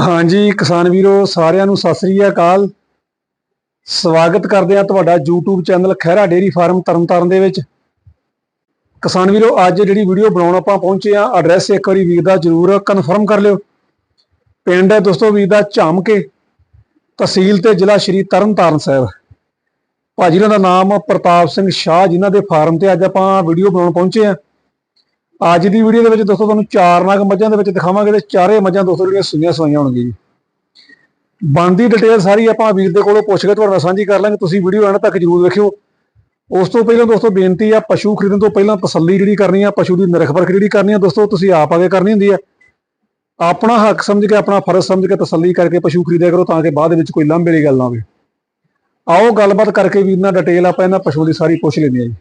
ਹਾਂਜੀ, ਕਿਸਾਨ ਵੀਰੋ, ਸਾਰਿਆਂ ਨੂੰ ਸਤਿ ਸ੍ਰੀ ਅਕਾਲ। ਸਵਾਗਤ ਕਰਦੇ ਆ ਤੁਹਾਡਾ YouTube channel Khehra dairy farm Tarn Taran ਦੇ ਵਿੱਚ। ਕਿਸਾਨ ਵੀਰੋ, ਅੱਜ ਜਿਹੜੀ ਵੀਡੀਓ ਬਣਾਉਣ ਆਪਾਂ ਪਹੁੰਚੇ ਆ ਐਡਰੈਸ ਇੱਕ ਵਾਰੀ ਵੀਰ ਦਾ ਜਰੂਰ ਕਨਫਰਮ ਕਰ ਲਿਓ। ਪਿੰਡ ਹੈ ਦੋਸਤੋ ਵੀਰ ਦਾ ਝਾਮਕੇ, ਤਹਿਸੀਲ ਤੇ ਜ਼ਿਲ੍ਹਾ ਸ਼੍ਰੀ ਤਰਨਤਾਰਨ ਸਾਹਿਬ। ਭਾਜੀ ਉਹਨਾਂ ਦਾ ਨਾਮ ਪ੍ਰਤਾਪ ਸਿੰਘ ਸ਼ਾਹ, ਜਿਨ੍ਹਾਂ ਦੇ ਫਾਰਮ ਤੇ ਅੱਜ ਆਪਾਂ ਵੀਡੀਓ ਬਣਾਉਣ ਪਹੁੰਚੇ ਆ ਅੱਜ ਦੀ ਵੀਡੀਓ ਦੇ ਵਿੱਚ ਦੋਸਤੋ ਤੁਹਾਨੂੰ ਚਾਰ ਨਗ ਮੱਝਾਂ ਦੇ ਵਿੱਚ ਦਿਖਾਵਾਂਗੇ ਤੇ ਚਾਰੇ ਮੱਝਾਂ ਦੋਸਤੋ ਜਿਹੜੀਆਂ ਸੂਈਆਂ ਸਵਾਈਆਂ ਹੋਣਗੀਆਂ ਜੀ। ਬਣਦੀ ਡਿਟੇਲ ਸਾਰੀ ਆਪਾਂ ਵੀਰ ਦੇ ਕੋਲੋਂ ਪੁੱਛ ਕੇ ਤੁਹਾਡੇ ਨਾਲ ਸਾਂਝੀ ਕਰ ਲਾਂਗੇ, ਤੁਸੀਂ ਵੀਡੀਓ ਐਂਡ ਤੱਕ ਜਰੂਰ ਵੇਖਿਓ। ਉਸ ਤੋਂ ਪਹਿਲਾਂ ਦੋਸਤੋ ਬੇਨਤੀ ਆ, ਪਸ਼ੂ ਖਰੀਦਣ ਤੋਂ ਪਹਿਲਾਂ ਤਸੱਲੀ ਜਿਹੜੀ ਕਰਨੀ ਆ, ਪਸ਼ੂ ਦੀ ਨਿਰਖ ਪਰਖ ਜਿਹੜੀ ਕਰਨੀ ਆ ਦੋਸਤੋ, ਤੁਸੀਂ ਆਪ ਆਗੇ ਕਰਨੀ ਹੁੰਦੀ ਆ। ਆਪਣਾ ਹੱਕ ਸਮਝ ਕੇ, ਆਪਣਾ ਫਰਜ਼ ਸਮਝ ਕੇ ਤਸੱਲੀ ਕਰਕੇ ਪਸ਼ੂ ਖਰੀਦਿਆ ਕਰੋ ਤਾਂ ਕਿ ਬਾਅਦ ਵਿੱਚ ਕੋਈ ਲਾਂਭੇ ਵਾਲੀ ਗੱਲ ਨਾ ਹੋਵੇ ਆਓ ਗੱਲਬਾਤ ਕਰਕੇ ਵੀਰ ਨਾਲ ਡਿਟੇਲ ਆਪਾਂ ਇਹਨਾਂ ਪਸ਼ੂ ਦੀ ਸਾਰੀ ਪੁੱਛ ਲੈਂਦੇ ਆ ਜੀ।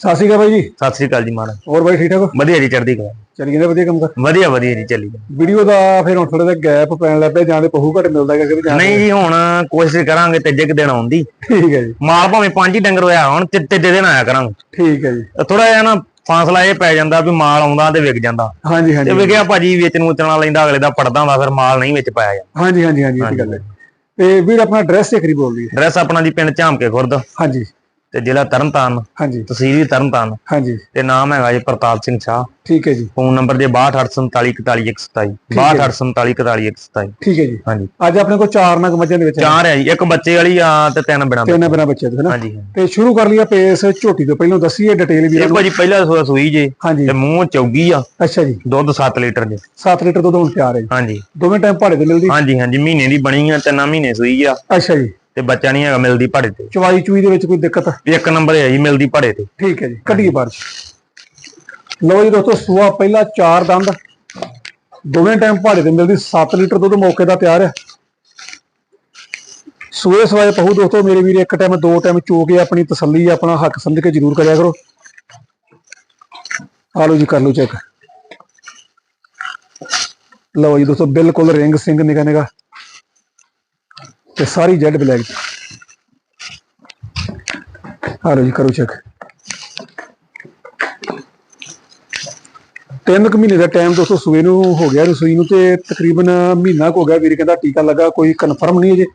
ਸਤਿ ਸ਼੍ਰੀ ਅਕਾਲ ਬਾਈ ਜੀ। ਸਤਿ ਸ੍ਰੀ ਅਕਾਲ ਜੀ ਮਹਾਰਾਜ। ਹੋਰ ਬਾਈ ਠੀਕ ਠਾਕ ਹੋ? ਵਧੀਆ ਜੀ ਚੜ੍ਹਦੀ ਕਲਾ। ਚੱਲੀ ਜਾਂਦੇ ਵਧੀਆ ਕੰਮ ਕਰ ਵਧੀਆ ਵਧੀਆ ਜੀ ਚੱਲੀ ਜਾਂਦੇ। ਵੀਡੀਓ ਦਾ ਫਿਰ ਹੁਣ ਥੋੜਾ ਜਿਹਾ ਗੈਪ ਪੈਣ ਲੱਗ ਪਿਆ ਜਾਂ ਤੇ ਪਹੂ ਘਟ ਮਿਲਦਾ ਕਿ ਜਾਂ ਨਹੀਂ ਜੀ ਹੁਣ ਕੋਸ਼ਿਸ਼ ਕਰਾਂਗੇ ਤੀਜੇ ਕੁ ਦਿਨ ਆਉਣ ਦੀ ਠੀਕ ਹੈ ਜੀ। ਮਾਲ ਭਾਵੇਂ ਪੰਜ ਹੀ ਡੰਗਰ ਹੋਇਆ ਹੁਣ ਤੇ ਤੀਜੇ ਦਿਨ ਆਇਆ ਕਰਾਂਗੇ। ਠੀਕ ਹੈ ਜੀ। ਥੋੜਾ ਜਿਹਾ ਨਾ ਫਾਸਲਾ ਇਹ ਪੈ ਜਾਂਦਾ ਵੀ ਮਾਲ ਆਉਂਦਾ ਤੇ ਵਿਕ ਜਾਂਦਾ। ਹਾਂਜੀ ਤੇ ਹਾਂਜੀ। ਵਿਕਿਆ ਭਾਜੀ ਵੇਚਣ ਵੂਚਣਾ ਲੈਂਦਾ ਅਗਲੇ ਦਾ ਪੜਦਾ ਹੁੰਦਾ ਫਿਰ ਮਾਲ ਨਹੀਂ ਵਿੱਚ ਪਾਇਆ ਜਾਂਦਾ। ਹਾਂਜੀ ਹਾਂਜੀ ਹਾਂਜੀ ਇਹ ਤਾਂ ਗੱਲ ਹੈ। ਤੇ ਵੀਰ ਆਪਣਾ ਐਡਰੈਸ ਤੇ ਖਰੀ ਬੋਲ ਲਈ ਐਡਰੈਸ ਆਪਣਾ ਜੀ ਪਿੰਡ ਝਾਮਕੇ ਖੁਰਦ। ਹਾਂਜੀ। ਤੇ ਜ਼ਿਲ੍ਹਾ ਤਰਨਤਾਰਨ। ਹਾਂਜੀ। ਤਹਿਸੀਲ ਵੀ ਤਰਨਤਾਰਨ। ਹਾਂਜੀ। ਤੇ ਨਾਮ ਹੈਗਾ ਜੀ ਪ੍ਰਤਾਪ ਸਿੰਘ ਸ਼ਾਹ। ਠੀਕ ਹੈ ਜੀ। ਫੋਨ ਨੰਬਰ ਜੇ 6284414127 ਹੈ ਜੀ। 6284414127 ਠੀਕ ਹੈ ਜੀ। ਹਾਂਜੀ। ਅੱਜ ਆਪਣੇ ਕੋਲ ਚਾਰ ਨਗ ਮੱਝਾਂ ਦੇ ਵਿੱਚ। ਚਾਰ ਹੈ ਜੀ। ਇੱਕ ਬੱਚੇ ਵਾਲੀ ਆ ਤੇ ਤਿੰਨ ਬਿਨਾਂ ਤਿੰਨ ਬਿਨਾ ਬੱਚੇ ਦੇ ਹਾਂਜੀ। ਤੇ ਸ਼ੁਰੂ ਕਰ ਲਈਏ ਪੇਸ ਝੋਟੀ ਤੋਂ। ਪਹਿਲਾਂ ਦੱਸੀਏ ਡਿਟੇਲ ਇਹ ਨੂੰ। ਭਾਜੀ ਪਹਿਲਾ ਸੂਆ ਸੂਈ ਜੇ। ਹਾਂਜੀ। ਤੇ ਮੂੰਹ ਚੌਗੀ ਆ। ਅੱਛਾ ਜੀ। ਦੁੱਧ 7 ਲੀਟਰ ਜੇ। 7 ਲੀਟਰ ਦੁੱਧ ਹੁਣ ਤਿਆਰ ਹੈ ਜੀ। ਹਾਂਜੀ। ਦੋਵੇਂ ਟਾਈਮ ਭਾੜੇ ਤੇ ਮਿਲਦੀ। ਹਾਂਜੀ ਹਾਂਜੀ। ਮਹੀਨੇ ਦੀ ਬਣੀ ਆ ਤਿੰਨਾਂ ਮਹੀਨੇ ਸੂਈ ਆ। ਅੱਛਾ ਜੀ। ਤੇ ਬੱਚਾ ਨਹੀਂ ਹੈਗਾ ਮਿਲਦੀ ਭਾੜੇ ਤੇ। ਚਵਾਈ ਚੂਈ ਦੇ ਵਿੱਚ ਕੋਈ ਦਿੱਕਤ? ਇੱਕ ਨੰਬਰ ਹੈ ਜੀ ਮਿਲਦੀ ਭਾੜੇ ਤੇ। ਠੀਕ ਹੈ ਜੀ ਕੱਢੀਏ ਬਾਹਰ। ਲਓ ਜੀ ਦੋਸਤੋ ਸੂਆ ਪਹਿਲਾ ਚਾਰ ਦੰਦ। ਦੋਵੇਂ ਟਾਈਮ ਭਾੜੇ ਤੇ ਮਿਲਦੀ 7 ਲੀਟਰ ਦੁੱਧ ਮੌਕੇ ਦਾ ਤਿਆਰ ਹੈ। ਸੂਏ ਸਵਾਏ ਪਹੂ ਦੋਸਤੋ ਮੇਰੇ ਵੀਰ ਇੱਕ ਟਾਈਮ ਦੋ ਟਾਈਮ ਚੋ ਕੇ ਆਪਣੀ ਤਸੱਲੀ ਆਪਣਾ ਹੱਕ ਸਮਝ ਕੇ ਜ਼ਰੂਰ ਕਰਿਆ ਕਰੋ। ਆ ਲਓ ਜੀ ਕਰ ਲਓ ਚੈੱਕ ਲਓ ਜੀ ਦੋਸਤੋ ਬਿਲਕੁਲ ਰਿੰਗ ਸਿੰਘ ਨਿਗਾ ਨਿਗਾ ਤੇ ਸਾਰੀ ਜੈਡ ਬਲੈਕ ਆ ਲਓ ਜੀ ਕਰੋ ਚੈੱਕ ਤਿੰਨ ਕੁ ਮਹੀਨੇ ਦਾ ਟਾਈਮ ਦੋਸਤੋ ਸੂਏ ਨੂੰ ਹੋ ਗਿਆ ਰਸੋਈ ਨੂੰ ਤੇ ਤਕਰੀਬਨ ਮਹੀਨਾ ਕੁ ਹੋ ਗਿਆ ਵੀਰ ਕਹਿੰਦਾ ਟੀਕਾ ਲੱਗਾ ਕੋਈ ਕਨਫਰਮ ਨਹੀਂ ਅਜੇ।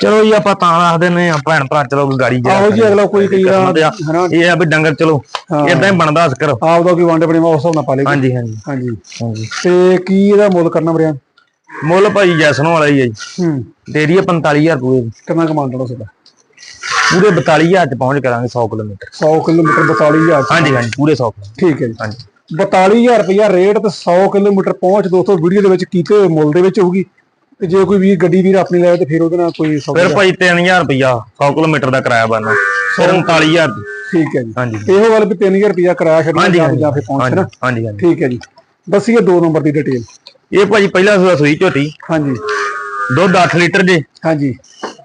ਚਲੋ ਜੀ ਆਪਾਂ ਤਾਂ ਦੱਸਦੇ ਨੇ ਆ ਭੈਣ ਭਰਾ ਚਲੋ ਗਾੜੀ ਜਾ ਆਹੋ ਜੀ ਅਗਲਾ ਕੋਈ ਕਈ ਇਹ ਆ ਵੀ ਡੰਗਰ ਚਲੋ। ਇਦਾਂ ਹੀ ਬਣਦਾ ਅਸਕਰ ਆਪਦਾ ਕੋਈ ਵਾਂਡੇ ਬਣੇ ਉਸ ਹਿਸਾਬ ਨਾਲ ਪਾ ਲੇਗਾ ਹਾਂਜੀ ਹਾਂਜੀ। ਹਾਂਜੀ। ਹਾਂਜੀ। ਤੇ ਕੀ ਇਹਦਾ ਮੁੱਲ ਕਰਨਾ ਮਰਿਆ ਮੁੱਲ ਭਾਜੀ ਜੈਸਨੋਂ ਵਾਲਾ ਹੀ ਹੈ ਜੀ। ਹੂੰ। ਦੇ ਦਈਏ 45000 ਰੁਪਏ। ਕਿੰਨਾ ਕਮਾਂਡ ਦਾ ਤੁਹਾਡਾ ਪੂਰੇ 42000 ਚ ਪਹੁੰਚ ਕਰਾਂਗੇ 100 ਕਿਲੋਮੀਟਰ। 100 ਕਿਲੋਮੀਟਰ 42000 ਹਾਂਜੀ ਹਾਂਜੀ ਪੂਰੇ 100 ਕਿਲੋਮੀਟਰ। ਠੀਕ ਹੈ ਜੀ। ਹਾਂਜੀ। 42000 ਰੁਪਇਆ ਰੇਟ ਤੇ 100 ਕਿਲੋਮੀਟਰ ਪਹੁੰਚ ਦੋਸਤੋ ਵੀਡੀਓ ਦੇ ਵਿੱਚ ਕੀਤੇ ਹੋਏ ਮੁੱਲ ਦੇ ਵਿੱਚ ਹੋਊਗੀ। ਤੇ ਜੇ ਕੋਈ ਵੀਰ ਗੱਡੀ ਵੀਰ ਆਪਣੀ ਲੈ ਤੇ ਫਿਰ ਉਹਦੇ ਨਾਲ ਕੋਈ ਸੌਦਾ ਫਿਰ ਭਾਈ 3000 ਰੁਪਇਆ 100 ਕਿਲੋਮੀਟਰ ਦਾ ਕਿਰਾਇਆ ਬਣਨਾ। ਫਿਰ 39000 ਦੀ। ਠੀਕ ਹੈ ਜੀ। ਹਾਂਜੀ। ਇਹੋ ਗੱਲ ਵੀ 3000 ਰੁਪਇਆ ਕਿਰਾਇਆ ਛੱਡਣਾ ਹਾਂਜੀ ਜਾਂ ਹਾਂਜੀ। ਜਾਂ ਫਿਰ ਪਹੁੰਚਣਾ ਹਾਂਜੀ ਹਾਂਜੀ ਠੀਕ ਹੈ ਜੀ। ਦੱਸੀਏ ਦੋ ਨੰਬਰ ਦੀ ਡਿਟੇਲ ਇਹ ਭਾਜੀ ਪਹਿਲਾ ਸੂਆ ਸੂਈ ਝੋਟੀ। ਹਾਂਜੀ। ਦੁੱਧ 8 ਲੀਟਰ ਜੇ। ਹਾਂਜੀ।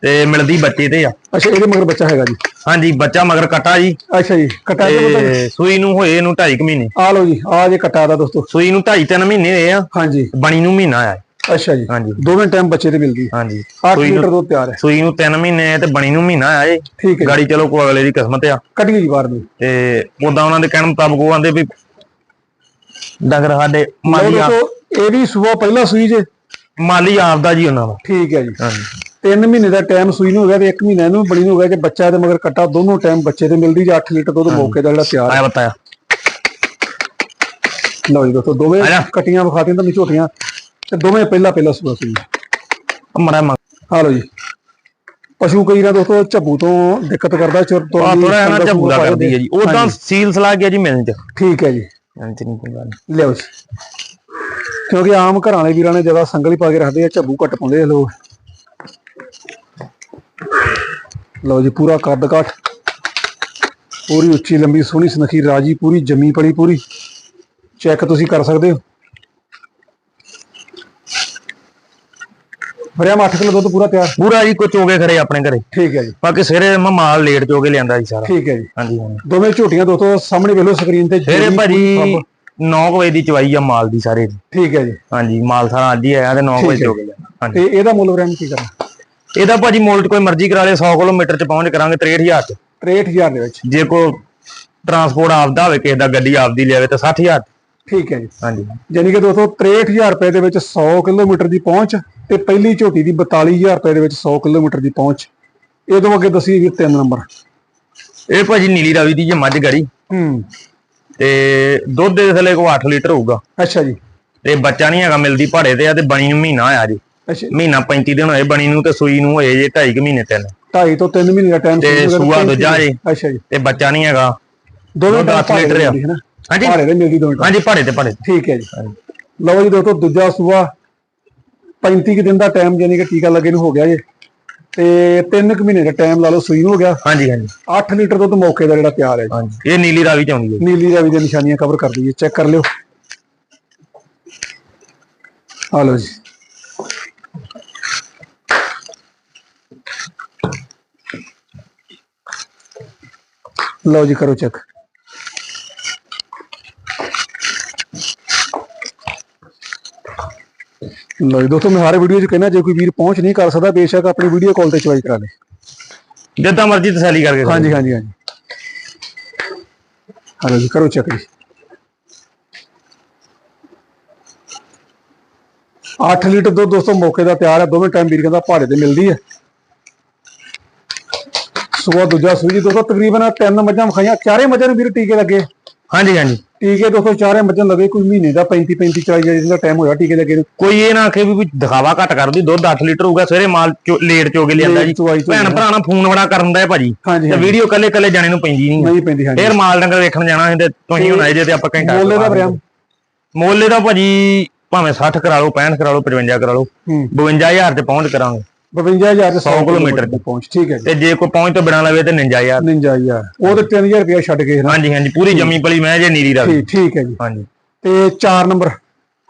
ਤੇ ਮਿਲਦੀ ਬੱਚੇ ਤੇ ਆ। ਅੱਛਾ ਇਹਦੇ ਮਗਰ ਬੱਚਾ ਹੈਗਾ ਜੀ। ਹਾਂਜੀ ਬੱਚਾ ਮਗਰ ਕਟਾ ਜੀ। ਅੱਛਾ ਜੀ ਕਟਾ ਦੇ ਮਤਲਬ ਤੇ ਸੂਈ ਨੂੰ ਹੋਏ ਇਹਨੂੰ 2.5 ਮਹੀਨੇ। ਆ ਲਓ ਜੀ ਆ ਜੇ ਕਟਾ ਦਾ ਦੋਸਤੋ। ਸੂਈ ਨੂੰ 2.5 3 ਮਹੀਨੇ ਹੋਏ ਆ। ਹਾਂਜੀ। ਬਣੀ ਨੂੰ ਮਹੀਨਾ ਆਇਆ। ਅੱਛਾ ਜੀ। ਹਾਂਜੀ। ਦੋਵੇਂ ਟਾਈਮ ਬੱਚੇ ਤੇ ਮਿਲਦੀ ਹਾਂਜੀ। 8 ਸੂਈ ਲੀਟਰ ਨੂੰ ਦੁੱਧ ਤਿਆਰ ਹੈ। ਸੂਈ ਨੂੰ 3 ਮਹੀਨੇ ਤੇ ਬਣੀ ਨੂੰ ਮਹੀਨਾ ਏ। ਠੀਕ ਹੈ ਜੀ। ਗਾੜੀ ਚਲੋ ਕੋ ਅਗਲੇ ਦੀ ਕਿਸਮਤ ਆ। ਕੱਢੀਏ ਜੀ ਬਾਹਰ ਨੂੰ ਤੇ ਉਦਾਂ ਉਹਨਾਂ ਦੇ ਕਹਿਣ ਮੁਤਾਬਕ ਉਹ ਆਂਦੇ ਵੀ ਡੰਗਰ ਸਾਡੇ ਲਓ ਆ ਦੋਸਤੋ ਇਹ ਵੀ ਸੂਆ ਪਹਿਲਾ ਸੂਈ ਜੇ? ਮਾਲੀ ਆਪਦਾ ਜੀ ਉਹਨਾਂ ਦਾ। ਠੀਕ ਹੈ ਜੀ। ਹਾਂਜੀ। ਤਿੰਨ ਮਹੀਨੇ ਦਾ ਟਾਈਮ ਸੂਈ ਨੂੰ ਹੋ ਗਿਆ ਤੇ ਇੱਕ ਮਹੀਨਾ ਇਹਨੂੰ ਬਣੀ ਨੂੰ ਹੋ ਗਿਆ ਜੇ ਬੱਚਾ ਤੇ ਮਗਰ ਕੱਟਾ ਦੋਨੋਂ ਟਾਈਮ ਬੱਚੇ ਤੇ ਮਿਲਦੀ ਜੇ 8 ਲੀਟਰ ਦੁੱਧ ਮੌਕੇ ਦਾ ਜਿਹੜਾ ਤਿਆਰ ਆਇਆ ਬਤਾਇਆ ਲਓ ਜੀ ਦੋਸਤੋ ਦੋਵੇਂ। ਕਟੀਆਂ ਵਿਖਾਤੀਆਂ ਤੁਹਾਨੂੰ ਝੋਟੀਆਂ ਤੇ ਦੋਵੇਂ ਪਹਿਲਾ ਪਹਿਲਾ ਸੂਆ ਸੂਈ। ਮੜਾ ਮੰਗ ਆ ਲਓ ਜੀ। ਪਸ਼ੂ ਕਈ ਨਾ ਦੋਸਤੋ ਝੱਬੂ ਤੋਂ ਦਿੱਕਤ ਕਰਦਾ ਚੁਰ ਤੋਂ ਆ ਥੋੜਾ ਨਾ ਸੂਆ ਕਰਦੀ ਹੈ ਜੀ। ਉਦਾਂ ਹਾਂਜੀ, ਸੀਲ ਸਲਾ ਗਿਆ ਜੀ ਮਿਲਣ ਚ। ਠੀਕ ਹੈ ਜੀ। ਇੰਚ ਨਹੀਂ ਕੋਈ ਗੱਲ। ਨੀ। ਲਿਆਓ ਜੀ। ਕਿਉਂਕਿ ਆਮ ਘਰਾਂ ਵਾਲੇ ਵੀਰਾਂ ਨੇ ਜ਼ਿਆਦਾ ਸੰਗਲ ਹੀ ਪਾ ਕੇ ਰੱਖਦੇ ਆ ਝੱਬੂ ਘੱਟ ਪਾਉਂਦੇ ਆ ਲੋਕ। ਲਓ ਜੀ ਪੂਰਾ ਕੱਦ ਕਾਠ। ਪੂਰੀ ਉੱਚੀ ਲੰਬੀ ਸੋਹਣੀ ਸੁਨੱਖੀ ਰਾਜੀ ਪੂਰੀ ਜੰਮੀ ਪਲੀ ਪੂਰੀ। ਚੈੱਕ ਤੁਸੀਂ ਕਰ ਸਕਦੇ ਹੋ। ਵਰਿਆ 8 ਕਿਲੋ ਦੁੱਧ ਪੂਰਾ ਤਿਆਰ। ਪੂਰਾ ਜੀ ਕੋ ਚੋਗੇ ਖੜੇ ਆਪਣੇ ਘਰੇ। ਠੀਕ ਹੈ ਜੀ। ਬਾਕੀ ਸਵੇਰੇ ਮੈਂ ਮਾਲ ਲੇਟ ਚੋਗੇ ਲਿਆਂਦਾ ਜੀ ਸਾਰਾ। ਠੀਕ ਹੈ ਜੀ। ਹਾਂਜੀ ਹਾਂਜੀ। ਦੋਵੇਂ ਝੋਟੀਆਂ ਦੋਸਤੋ ਸਾਹਮਣੇ ਵੇਖ ਲਓ ਸਕਰੀਨ ਤੇ ਸਵੇਰੇ ਭਾਜੀ 9 ਵਜੇ ਦੀ ਚਵਾਈ ਆ ਮਾਲ ਦੀ ਸਾਰੇ ਦੀ। ਠੀਕ ਹੈ ਜੀ। ਹਾਂਜੀ ਮਾਲ ਸਾਰਾ ਅੱਜ ਹੀ ਆਇਆ ਤੇ 9 ਠੀਕ ਵਜੇ ਹੈ। ਹਾਂਜੀ। ਤੇ ਇਹਦਾ ਮੁੱਲ ਵਰਿਆ ਕੀ ਕਰਨਾ ਇਹਦਾ ਭਾਜੀ ਮੋਲ ਚ ਕੋਈ ਮਰਜ਼ੀ ਕਰਾ ਲੇ 100 ਕਿਲੋਮੀਟਰ ਚ ਪਹੁੰਚ ਕਰਾਂਗੇ 63000 ਚ। 63000 ਦੇ ਵਿੱਚ। ਜੇ ਕੋ ਟਰਾਂਸਪੋਰਟ ਆਪਦਾ ਹੋਵੇ ਕਿਸੇ ਦਾ ਗੱਡੀ ਆਪਦੀ ਲਿਆਵੇ ਤਾਂ 60000 ਠੀਕ ਹੈ ਜੀ। ਹਾਂਜੀ। ਯਾਨੀ ਕਿ ਦੋਸਤੋ 63000 ਰੁਪਏ ਦੇ ਵਿੱਚ 100 ਕਿਲੋਮੀਟਰ ਦੀ ਪਹੁੰਚ ਤੇ ਪਹਿਲੀ ਝੋਟੀ ਦੀ 42000 ਰੁਪਏ ਦੇ ਵਿੱਚ 100 ਕਿਲੋਮੀਟਰ ਦੀ ਪਹੁੰਚ। ਇਹ ਤੋਂ ਅੱਗੇ ਦੱਸੀ ਵੀ ਤਿੰਨ ਨੰਬਰ। ਇਹ ਭਾਜੀ ਨੀਲੀ ਰਾਵੀ ਦੀ ਜੇ ਮੱਝ ਗੜੀ। ਹੂੰ। ਤੇ ਦੁੱਧ ਦੇ ਥੱਲੇ ਕੋ 8 ਲੀਟਰ ਹੋਊਗਾ। ਅੱਛਾ ਜੀ। ਤੇ ਬੱਚਾ ਨਹੀਂ ਹੈਗਾ ਮਿਲਦੀ ਭਾੜੇ ਤੇ ਆ ਤੇ ਬਣੀ ਨੂੰ ਮਹੀਨਾ ਆਇਆ ਜੀ। ਅੱਛਾ ਮਹੀਨਾ 35 ਦਿਨ ਹੋਏ ਬਣੀ ਨੂੰ ਤੇ ਸੂਈ ਨੂੰ ਹੋਏ ਜੇ 2.5 ਮਹੀਨੇ ਤਿੰਨ। ਢਾਈ ਤੋਂ 3 ਮਹੀਨੇ ਦਾ ਟਾਈਮ ਤੇ ਸੂਆ ਦੂਜਾ ਜੀ। ਅੱਛਾ ਜੀ। ਤੇ ਬੱਚਾ ਨਹੀਂ ਹੈਗਾ। ਦੋਵੇਂ ਦੁੱਧ ਅੱਠ ਭਾੜੇ ਲੀਟਰ ਆ। ਹਾਂਜੀ। ਭਾੜੇ ਦੇ ਮਿਲਦੀ ਦੋਵੇਂ ਹਾਂਜੀ ਭਾੜੇ ਤੇ ਭਾੜੇ। ਤੇ। ਠੀਕ ਹੈ ਜੀ। ਲਓ ਜੀ ਦੋਸਤੋ ਦੂਜਾ ਸੂਆ 35 ਕੁ ਦਿਨ ਦਾ ਟਾਈਮ ਯਾਨੀ ਕਿ ਟੀਕਾ ਲੱਗੇ ਨੂੰ ਹੋ ਗਿਆ ਜੀ। ਤੇ 3 ਕੁ ਮਹੀਨੇ ਦਾ ਟਾਈਮ ਲਾ ਲਓ ਸੂਈ ਨੂੰ ਹੋ ਗਿਆ। ਹਾਂਜੀ ਹਾਂਜੀ। 8 ਲੀਟਰ ਦੁੱਧ ਮੌਕੇ ਦਾ ਜਿਹੜਾ ਤਿਆਰ ਹੈ। ਹਾਂਜੀ। ਇਹ ਨੀਲੀ ਰਾਵੀ ਚ ਆਉਂਦੀ ਹੈ। ਨੀਲੀ ਰਾਵੀ ਦੀਆਂ ਨਿਸ਼ਾਨੀਆਂ ਕਵਰ ਕਰ ਦਈਏ ਚੈੱਕ ਕਰ ਲਿਓ। ਆ ਲਓ ਜੀ। ਲਓ ਜੀ ਕਰੋ ਚੈੱਕ ਲਓ ਦੋਸਤੋ ਮੈਂ ਹਰ ਵੀਡੀਓ 'ਚ ਕਹਿੰਦਾ ਜੇ ਕੋਈ ਵੀਰ ਪਹੁੰਚ ਨਹੀਂ ਕਰ ਸਕਦਾ ਬੇਸ਼ੱਕ ਆਪਣੀ ਵੀਡੀਓ ਕਾਲ ਤੇ ਚਵਾਈ ਕਰਾ ਲੇ। ਜਿੱਦਾਂ ਮਰਜ਼ੀ ਤਸੱਲੀ ਕਰਕੇ ਕਰੋ। ਹਾਂਜੀ ਹਾਂਜੀ ਹਾਂਜੀ। ਹਲੋ ਜੀ ਕਰੋ ਚੈੱਕ ਜੀ। 8 ਲੀਟਰ ਦੁੱਧ ਦੋਸਤੋ ਮੌਕੇ ਦਾ ਤਿਆਰ ਹੈ। ਦੋਵੇਂ ਟਾਈਮ ਵੀਰ ਕਹਿੰਦਾ ਭਾੜੇ ਤੇ ਮਿਲਦੀ ਹੈ। ਸੂਆ ਦੂਜਾ ਸੂਈ ਦੋਸਤੋ ਤਕਰੀਬਨ ਤਿੰਨ ਮੱਝਾਂ ਵਿਖਾਈਆਂ। ਚਾਰੇ ਮੱਝਾਂ ਨੂੰ ਵੀਰ ਟੀਕੇ ਲੱਗੇ। ਹਾਂਜੀ ਹਾਂਜੀ। ਟੀਕੇ ਦੋਸਤੋ ਚਾਰੇ ਮੱਝਾਂ ਲੱਗੇ ਕੋਈ ਮਹੀਨੇ ਦਾ 35 35 40 ਦਿਨ ਦਾ ਟਾਈਮ ਹੋਇਆ ਟੀਕੇ ਲੱਗੇ ਨੂੰ ਕੋਈ ਇਹ ਨਾ ਆਖੇ ਵੀ ਕੋਈ ਦਿਖਾਵਾ ਘੱਟ ਕਰਦੀ ਦੁੱਧ 8 ਲੀਟਰ ਹੋਊਗਾ ਸਵੇਰੇ ਮਾਲ ਲੇਟ ਚੋ ਕੇ ਲਿਆਂਦਾ ਜੀ। ਭੈਣ ਭਰਾ ਨਾਲ ਫੋਨ ਬੜਾ ਕਰਨ ਦਾ ਹੈ ਭਾਜੀ। ਤੇ ਵੀਡੀਓ ਕੱਲੇ ਕੱਲੇ ਜਾਣੇ ਨੂੰ ਪੈਂਦੀ ਨਹੀਂ ਨਹੀਂ ਪੈਂਦੀ ਹਾਂਜੀ। ਫੇਰ ਮਾਲ ਡੰਗਰ ਵੇਖਣ ਜਾਣਾ ਸੀ ਤੇ ਤੁਸੀਂ ਹੁਣ ਆਏ ਜੇ ਤੇ ਆਪਾਂ ਘੰਟਾ ਮੋਲੇ ਦਾ ਬਾਅਦ ਬਰਿਆ ਮੋਲੇ ਦਾ ਭਾਜੀ ਭਾਵੇਂ 60 ਕਰਾ ਲਓ 65 ਕਰਾ ਲਓ 55 ਕਰਾ ਲਓ। ਹੂੰ। 52000 ਤੇ ਪਹੁੰਚ ਕਰਾਂਗੇ। 52000 ਤੇ 100 ਕਿਲੋਮੀਟਰ ਦੀ। ਪਹੁੰਚ ਠੀਕ ਹੈ ਜੀ। ਤੇ ਜੇ ਕੋਈ ਪਹੁੰਚ ਤੋਂ ਬਿਨਾਂ ਲਵੇ ਤੇ 59000 ਨਿੰਜਾ ਯਾਰ ਉਹ ਤੇ 3000 ਰੁਪਇਆ ਛੱਡ ਗਏ ਨਾ ਹਾਂਜੀ ਹਾਂਜੀ ਪੂਰੀ ਜੰਮੀ ਪਲੀ ਮੈਂ ਜੇ ਨੀਰੀ ਦਾ ਠੀਕ ਠੀਕ ਹੈ ਜੀ। ਹਾਂਜੀ। ਤੇ 4 ਨੰਬਰ।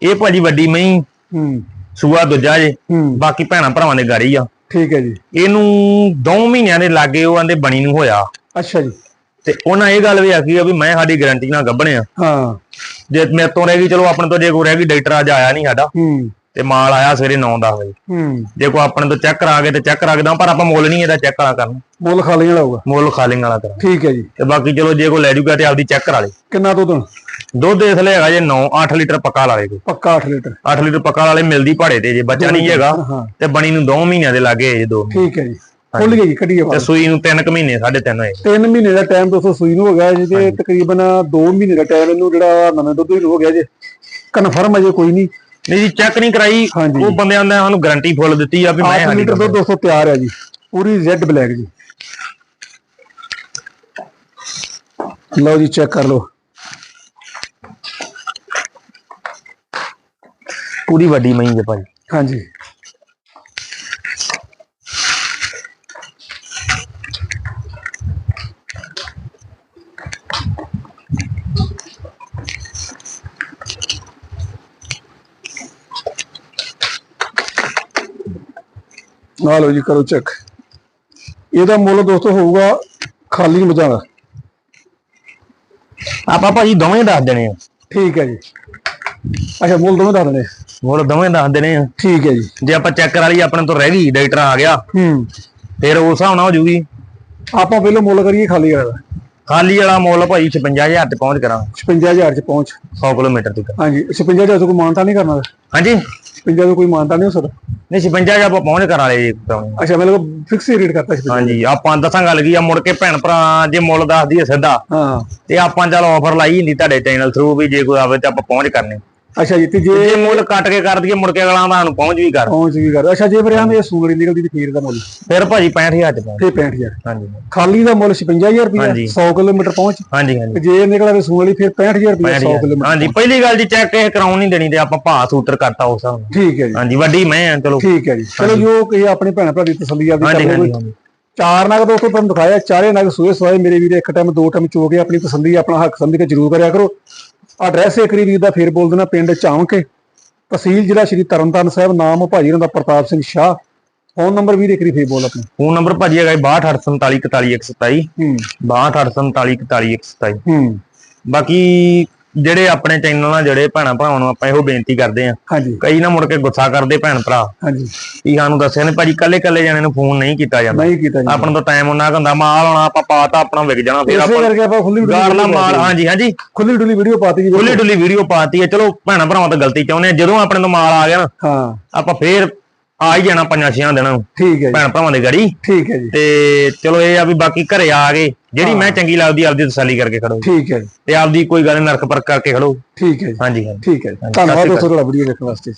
ਇਹ ਭਾਜੀ ਵੱਡੀ ਮਈ ਹੂੰ। ਸੂਆ ਦੂਜਾ ਜੇ। ਹੂੰ। ਬਾਕੀ ਭੈਣਾਂ ਭਰਾਵਾਂ ਦੇ ਗਾੜੀ ਆ। ਠੀਕ ਹੈ ਜੀ। ਇਹਨੂੰ 2 ਮਹੀਨਿਆਂ ਦੇ ਲਾਗੇ ਉਹ ਆਂਦੇ ਬਣੀ ਨੂੰ ਹੋਇਆ। ਅੱਛਾ ਜੀ। ਤੇ ਉਹਨਾਂ ਇਹ ਗੱਲ ਵੀ ਆਖੀ ਆ ਵੀ ਮੈਂ ਸਾਡੀ ਗਾਰੰਟੀ ਨਾਲ ਗੱਭਣੇ ਆ। ਹਾਂ। ਜੇ ਮੇਰੇ ਤੋਂ ਰਹਿ ਗਈ ਚਲੋ ਆਪਣੇ ਤੋਂ ਜੇ ਕੋਈ ਰਹਿ ਗਈ ਡਾਕਟਰ ਅੱਜ ਆਇਆ ਨਹੀਂ ਸਾਡਾ। ਹੂੰ। ਤੇ ਮਾਲ ਆਇਆ ਸਵੇਰੇ 9-10 ਵਜੇ। ਹੂੰ। ਜੇ ਕੋਈ ਆਪਣੇ ਤੋਂ ਚੈੱਕ ਕਰਾ ਕੇ ਤੇ ਚੈੱਕ ਕਰਾ ਕੇ ਦਵਾਂ ਪਰ ਆਪਾਂ ਮੁੱਲ ਨਹੀਂ ਇਹਦਾ ਚੈੱਕ ਕਰਾ ਕਰਨਾ। ਮੁੱਲ ਖਾਲੀ ਵਾਲਾ ਹੋਊਗਾ। ਮੁੱਲ ਖਾਲਿੰਗ ਵਾਲਾ ਕਰਾਂ ਠੀਕ ਹੈ ਜੀ। ਤੇ ਬਾਕੀ ਚਲੋ ਜੇ ਕੋਈ ਲੈ ਜੂਗਾ ਤੇ ਆਪਦੀ ਚੈੱਕ ਕਰਾ ਲੇ। ਕਿੰਨਾ ਦੁੱਧ? ਦੁੱਧ ਇਸ ਲਈ ਹੈਗਾ ਜੇ 9-8 ਲੀਟਰ ਪੱਕਾ ਲਾ ਲੇ ਕੋਈ। ਪੱਕਾ 8 ਲੀਟਰ। 8 ਲੀਟਰ ਪੱਕਾ ਵਾਲੇ ਮਿਲਦੀ ਭਾੜੇ ਤੇ ਜੇ ਬੱਚਾ ਨਹੀਂ ਹੈਗਾ ਤੇ ਬਣੀ ਨੂੰ 2 ਮਹੀਨਿਆਂ ਦੇ ਲਾਗੇ ਜੇ 2 ਠੀਕ ਹੈ ਜੀ। ਖੁੱਲ ਗਈ ਜੀ ਕੱਢੀਏ ਤੇ ਸੂਈ ਨੂੰ 3 ਕੁ ਮਹੀਨੇ 3.5 ਹੋਏ। 3 ਮਹੀਨੇ ਦਾ ਟਾਈਮ ਦੋਸਤੋ ਸੂਈ ਨੂੰ ਹੋ ਗਿਆ ਜੀ ਤੇ ਤਕਰੀਬਨ 2 ਮਹੀਨੇ ਦਾ ਟਾਈਮ ਇਹਨੂੰ ਜਿਹੜਾ ਨਵੇਂ ਦੁੱਧ ਨੂੰ ਹੋ ਗਿਆ ਜੀ। ਕਨਫਰਮ ਅਜੇ ਕੋਈ ਨਹੀਂ। ਨਹੀਂ ਜੀ ਚੈੱਕ ਨਹੀਂ ਕਰਾਈ ਹਾਂਜੀ। ਉਹ ਬੰਦਿਆਂ ਨੇ ਸਾਨੂੰ ਗਾਰੰਟੀ ਫੁੱਲ ਦਿੱਤੀ ਆ ਵੀ ਮੈਂ 8 ਸਾਡੀ ਲੀਟਰ ਦੁੱਧ ਦੋਸਤੋ ਤਿਆਰ ਹੈ ਜੀ ਪੂਰੀ ਜ਼ੈਡ ਬਲੈਕ ਜੀ। ਲਓ ਜੀ ਚੈੱਕ ਕਰ ਲਓ। ਪੂਰੀ ਵੱਡੀ ਮਹੀਂ ਜੇ ਭਾਈ। ਹਾਂਜੀ। ਆ ਲਓ ਜੀ ਕਰੋ ਚੈੱਕ ਇਹਦਾ ਮੁੱਲ ਦੋਸਤੋ ਹੋਊਗਾ ਖਾਲੀ ਮਜਾਂ ਦਾ। ਆਪਾਂ ਭਾਜੀ ਦੋਵੇਂ ਦੱਸ ਦੇਣੇ ਆ। ਠੀਕ ਹੈ ਜੀ। ਅੱਛਾ ਮੁੱਲ ਦੋਵੇਂ ਦੱਸ ਦਿੰਦੇ ਮੁੱਲ ਦੋਵੇਂ ਦੱਸ ਦੇਣੇ ਆ। ਠੀਕ ਹੈ ਜੀ। ਜੇ ਆਪਾਂ ਚੈੱਕ ਕਰਾ ਲਈ ਆਪਣੇ ਤੋਂ ਰਹਿ ਗਈ ਡਾਕਟਰ ਆ ਗਿਆ। ਹੂੰ। ਫਿਰ ਉਸ ਹਿਸਾਬ ਨਾਲ ਹੋ ਜੂਗੀ। ਆਪਾਂ ਪਹਿਲਾਂ ਮੁੱਲ ਕਰੀਏ ਖਾਲੀ ਵਾਲਾ ਦਾ ਖਾਲੀ ਵਾਲਾ ਮੁੱਲ ਭਾਈ 56000 ਤੇ ਪਹੁੰਚ ਕਰਾਂਗੇ 56000 ਚ ਪਹੁੰਚ। 100 ਕਿਲੋਮੀਟਰ ਤੱਕ। ਹਾਂਜੀ 56000 ਤੋਂ ਕੋਈ ਮਾਨਤਾ ਨਹੀਂ ਕਰਨਾ? ਹਾਂਜੀ। 56 ਤੋਂ ਕੋਈ ਮਾਨਤਾ ਨਹੀਂ ਹੋ ਸਕਦਾ ਨਹੀਂ 56000 ਆਪਾਂ ਪਹੁੰਚ ਕਰਾ ਲਏ। ਅੱਛਾ ਮਤਲਬ ਫਿਕਸ ਹੀ ਰੇਟ ਕਰਤਾ ਸੀ ਹਾਂਜੀ ਆਪਾਂ ਦੱਸਾਂ ਗੱਲ ਕੀ ਆ ਮੁੜ ਕੇ ਭੈਣ ਭਰਾ ਜੇ ਮੁੱਲ ਦੱਸ ਦਈਏ ਸਿੱਧਾ ਹਾਂ। ਤੇ ਆਪਾਂ ਚੱਲ ਆਫਰ ਲਾਈ ਹੁੰਦੀ ਤੁਹਾਡੇ ਚੈਨਲ ਥਰੂ ਵੀ ਜੇ ਕੋਈ ਆਵੇ ਤੇ ਆਪਾਂ ਪਹੁੰਚ ਕਰਨੀ। ਅੱਛਾ ਜੀ ਤੇ ਜੇ ਜੇ ਮੁੱਲ ਕੱਟ ਕੇ ਕਰ ਦਈਏ ਮੁੜ ਕੇ ਅਗਲਾ ਸਾਨੂੰ ਪਹੁੰਚ ਵੀ ਕਰ। ਪਹੁੰਚ ਵੀ ਕਰ। ਅੱਛਾ ਜੇ ਫਿਰ ਆਮ ਇਹ ਸੂਗੜੀ ਨਿਕਲਦੀ ਤੇ ਫੀਰ ਦਾ ਮੁੱਲ? ਫਿਰ ਭਾਜੀ 65000 ਚ ਪਹੁੰਚ। ਤੇ 65000 ਹਾਂਜੀ। ਖਾਲੀ ਦਾ ਮੁੱਲ 56000 ਰੁਪਏ ਹਾਂਜੀ। 100 ਕਿਲੋਮੀਟਰ ਪਹੁੰਚ। ਹਾਂਜੀ ਹਾਂਜੀ। ਤੇ ਜੇ ਨਿਕਲਾ ਤੇ ਸੂਗੜੀ ਫਿਰ 65000 ਰੁਪਏ 100 ਕਿਲੋਮੀਟਰ ਹਾਂਜੀ ਪਹਿਲੀ ਗੱਲ ਜੀ ਚੈੱਕ ਇਹ ਕਰਾਉਣ ਨਹੀਂ ਦੇਣੀ ਤੇ ਆਪਾਂ ਭਾਅ ਸੂਤਰ ਕਰਤਾ ਉਸ ਹਿਸਾਬ ਨਾਲ। ਠੀਕ ਹੈ ਜੀ। ਹਾਂਜੀ ਵੱਡੀ ਮੈਂ ਆ ਚਲੋ। ਠੀਕ ਹੈ ਜੀ। ਚਲੋ ਜੋ ਕਿ ਆਪਣੇ ਭੈਣ ਭਰਾ ਦੀ ਤਸੱਲੀ ਆਪਦੀ ਹਾਂਜੀ ਕਰ ਲਓ ਹਾਂਜੀ ਹਾਂਜੀ। ਚਾਰ ਨਗ ਦੋਸਤੋ ਤੁਹਾਨੂੰ ਦਿਖਾਇਆ ਚਾਰੇ ਨਗ ਸੂਏ ਸਵਾਏ। ਮੇਰੇ ਵੀਰੇ ਇੱਕ ਟਾਈਮ ਦੋ ਟਾਈਮ ਚੋ ਕੇ ਆਪਣੀ ਤਸੱਲੀ ਆਪਣਾ ਹੱਕ ਸਮਝ ਕੇ ਜ਼ਰੂਰ ਕਰਿਆ ਕਰੋ। ਐਡਰੈਸ ਇੱਕ ਵੀਰ ਦਾ ਫੇਰ ਬੋਲ ਦੇਣਾ ਪਿੰਡ ਚਾਂਕੇ ਤਹਿਸੀਲ ਜ਼ਿਲ੍ਹਾ ਸ਼੍ਰੀ ਤਰਨਤਾਰਨ ਸਾਹਿਬ ਨਾਮ ਭਾਜੀ ਉਹਨਾਂ ਦਾ ਪ੍ਰਤਾਪ ਸਿੰਘ ਸ਼ਾਹ। ਫੋਨ ਨੰਬਰ ਇੱਕ ਵਾਰੀ ਫੇਰ ਬੋਲ ਆਪਣਾ। ਫੋਨ ਨੰਬਰ ਭਾਜੀ ਹੈਗਾ 6248474127 ਹੂੰ। 6248474127 ਹੂੰ। ਬਾਕੀ ਜਿਹੜੇ ਆਪਣੇ ਚੈਨਲ ਨਾਲ ਜਿਹੜੇ ਭੈਣਾਂ ਭਰਾਵਾਂ ਨੂੰ ਆਪਾਂ ਇਹੋ ਬੇਨਤੀ ਕਰਦੇ ਆ। ਹਾਂਜੀ। ਕਈ ਨਾ ਮੁੜ ਕੇ ਗੁੱਸਾ ਕਰਦੇ ਭੈਣ ਭਰਾ। ਹਾਂਜੀ। ਵੀ ਸਾਨੂੰ ਦੱਸਿਆ ਨੇ ਭਾਜੀ ਕੱਲੇ ਕੱਲੇ ਜਣੇ ਨੂੰ ਫੋਨ ਨਹੀਂ ਕੀਤਾ ਜਾਂਦਾ। ਨਹੀਂ ਕੀਤਾ ਜੀ ਆਪਣਾ ਤਾਂ ਟਾਈਮ ਉਹਨਾਂ ਹੁੰਦਾ ਮਾਲ ਆਉਣਾ ਆਪਾਂ ਪਾਤਾ ਆਪਣਾ ਵਿਕ ਜਾਣਾ ਫਿਰ ਆਪਾਂ ਕਰਕੇ ਆਪਾਂ ਖੁੱਲੀ ਗਾਰਲਾ ਮਾਲ ਹਾਂਜੀ ਹਾਂਜੀ। ਖੁੱਲੀ ਡੁੱਲੀ ਵੀਡੀਓ ਪਾਤੀ ਜੀ। ਖੁੱਲੀ ਡੁੱਲੀ ਵੀਡੀਓ ਪਾਤੀ ਹੈ। ਚਲੋ ਭੈਣਾਂ ਭਰਾਵਾਂ ਤੋਂ ਗਲਤੀ ਚਾਹੁੰਦੇ ਆ। ਜਦੋਂ ਆਪਣੇ ਤੋਂ ਮਾਲ ਆ ਗਿਆ ਨਾ ਹਾਂ। ਆਪਾਂ ਫੇਰ ਆ ਹੀ ਜਾਣਾ ਪੰਜਾਂ ਛੇਆਂ ਦਿਨਾਂ ਨੂੰ। ਠੀਕ ਹੈ ਜੀ। ਭੈਣ ਭਰਾਵਾਂ ਦੇ ਗੜੀ। ਠੀਕ ਹੈ ਜੀ। ਤੇ ਚਲੋ ਇਹ ਆ ਵੀ ਬਾਕੀ ਘਰੇ ਆ ਗਏ ਜਿਹੜੀ ਮੈਂ ਚੰਗੀ ਲੱਗਦੀ ਆਪਦੀ ਤਸੱਲੀ ਕਰਕੇ ਖੜੋ। ਠੀਕ ਹੈ ਤੇ ਆਪਦੀ ਕੋਈ ਗੱਲ ਨਰਕ ਪਰਖ ਕਰਕੇ ਖੜੋ। ਠੀਕ ਹੈ ਜੀ। ਹਾਂਜੀ ਹਾਂਜੀ। ਠੀਕ ਹੈ ਧੰਨਵਾਦ ਦੋਸਤੋ ਤੁਹਾਡਾ ਵੀਡੀਓ ਦੇਖਣ ਵਾਸਤੇ।